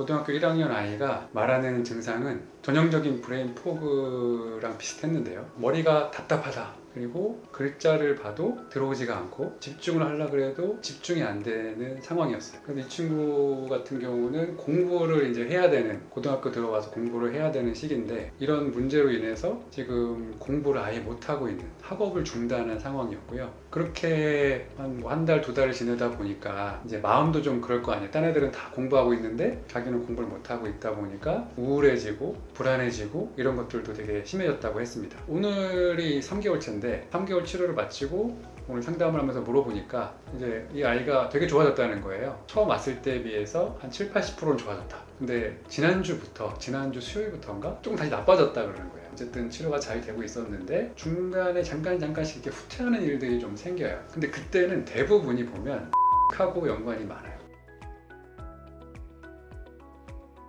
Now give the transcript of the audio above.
고등학교 1학년 아이가 말하는 증상은 전형적인 브레인 포그랑 비슷했는데요. 머리가 답답하다. 그리고 글자를 봐도 들어오지가 않고 집중을 하려고 해도 집중이 안 되는 상황이었어요. 그런데 이 친구 같은 경우는 공부를 이제 해야 되는 고등학교 들어와서 공부를 해야 되는 시기인데 이런 문제로 인해서 지금 공부를 아예 못 하고 있는 학업을 중단한 상황이었고요. 그렇게 한 한 달 두 달을 지내다 보니까 이제 마음도 좀 그럴 거 아니에요. 딴 애들은 다 공부하고 있는데 자기는 공부를 못 하고 있다 보니까 우울해지고 불안해지고 이런 것들도 되게 심해졌다고 했습니다. 오늘이 3개월째인 데 3개월 치료를 마치고 오늘 상담을 하면서 물어보니까 이제 이 아이가 되게 좋아졌다는 거예요. 처음 왔을 때에 비해서 한 7, 80%는 좋아졌다. 근데 지난주부터 지난주 수요일부터인가 조금 다시 나빠졌다 그러는 거예요. 어쨌든 치료가 잘 되고 있었는데 중간에 잠깐 잠깐씩 이렇게 후퇴하는 일들이 좀 생겨요. 근데 그때는 대부분이 보면 하고 연관이 많아요.